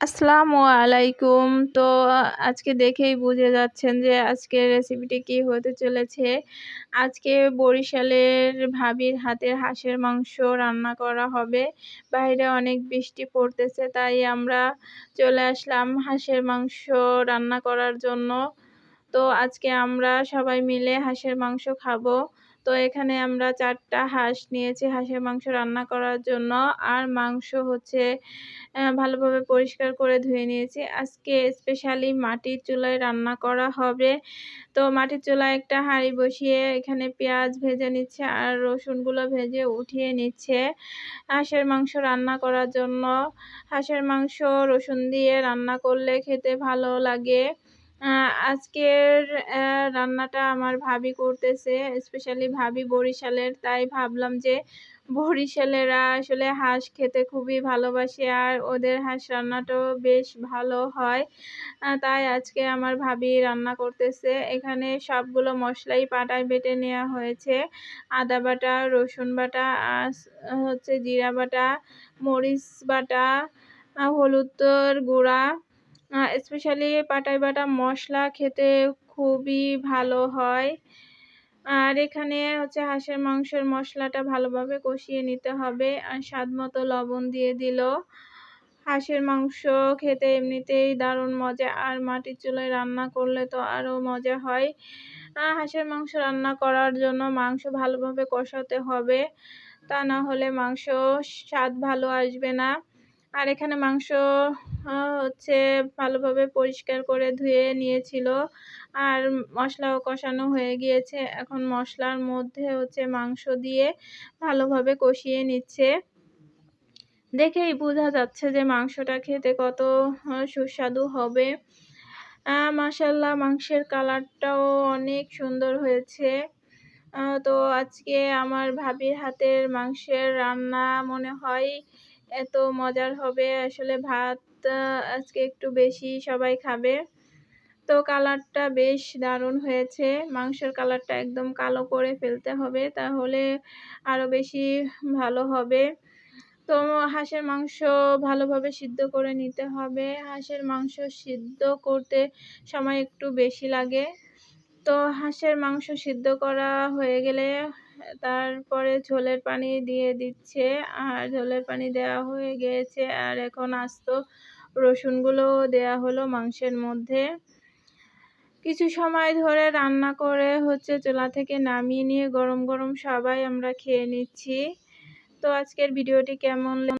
আসসালামু আলাইকুম। তো, আজকে দেখেই বুঝে যাচ্ছেন যে আজকে রেসিপিটি কি হতে চলেছে। আজকে বরিশালের ভাবির হাতের হাঁসের মাংস রান্না করা হবে। বাইরে অনেক বৃষ্টি পড়তেছে, তাই আমরা চলে আসলাম হাঁসের মাংস রান্না করার জন্য। তো আজকে আমরা সবাই মিলে হাঁসের মাংস খাব। তো এখানে আমরা চারটা হাঁস নিয়েছি হাঁসের মাংস রান্না করার জন্য। আর মাংস হচ্ছে ভালোভাবে পরিষ্কার করে ধুয়ে নিয়েছি। আজকে স্পেশালি মাটির চুলায় রান্না করা হবে। তো মাটির চুলায় একটা হাঁড়ি বসিয়ে এখানে পেঁয়াজ ভেজে নিচ্ছে আর রসুনগুলো ভেজে উঠিয়ে নিচ্ছে হাঁসের মাংস রান্না করার জন্য। হাঁসের মাংস রসুন দিয়ে রান্না করলে খেতে ভালো লাগে। আজকের রান্নাটা আমার ভাবি করতেছে স্পেশালি ভাবি বরিশালের, তাই ভাবলাম যে বরিশালেরা আসলে হাঁস খেতে খুবই ভালোবাসে আর ওদের হাঁস রান্নাটাও বেশ ভালো হয়। তাই আজকে আমার ভাবি রান্না করতেছে, এখানে সবগুলো মশলাই পাটায় বেটে নেওয়া হয়েছে, আদা বাটা, রসুন বাটা, আর হচ্ছে জিরা বাটা, মরিচ বাটা হলুদের গুঁড়া স্পেশালি পাটায় বাটা মশলা খেতে খুবই ভালো হয়। আর এখানে হচ্ছে হাঁসের মাংসের মশলাটা ভালোভাবে কষিয়ে নিতে হবে। আর স্বাদ মতো লবণ দিয়ে দিল। হাঁসের মাংস খেতে এমনিতেই দারুণ মজা। আর মাটির চুলায় রান্না করলে তো আরও মজা হয়। হাঁসের মাংস রান্না করার জন্য মাংস ভালোভাবে কষাতে হবে। তা না হলে মাংস স্বাদ ভালো আসবে না। আর এখানে মাংস হচ্ছে ভালোভাবে পরিষ্কার করে ধুয়ে নিয়েছিল। আর মশলাও কষানো হয়ে গিয়েছে। এখন মশলার মধ্যে হচ্ছে মাংস দিয়ে ভালোভাবে কষিয়ে নিচ্ছে। দেখেই বোঝা যাচ্ছে যে মাংসটা খেতে কত সুস্বাদু হবে। মাসাল্লাহ মাংসের কালারটাও অনেক সুন্দর হয়েছে। তো আজকে আমার ভাবির হাতের মাংসের রান্না মনে হয় এত মজার হবে আসলে ভাত আজকে একটু বেশি সবাই খাবে। তো কালারটা বেশ দারুণ হয়েছে। মাংসের কালারটা একদম কালো করে ফেলতে হবে, তাহলে আরও বেশি ভালো হবে। তো হাঁসের মাংস ভালোভাবে সিদ্ধ করে নিতে হবে। হাঁসের মাংস সিদ্ধ করতে সময় একটু বেশি লাগে। তো হাঁসের মাংস সিদ্ধ করা হয়ে গেলে তারপরে ঝোলের পানি দিয়ে দিচ্ছে, আর ঝোলের পানি দেওয়া হয়ে গিয়েছে, আর এখন আস্ত রসুনগুলো দেয়া হলো মাংসের মধ্যে। কিছু সময় ধরে রান্না করে হচ্ছে চুলা থেকে নামিয়ে নিয়ে গরম গরম সবাই আমরা খেয়ে নিচ্ছি। তো আজকের ভিডিওটি কেমন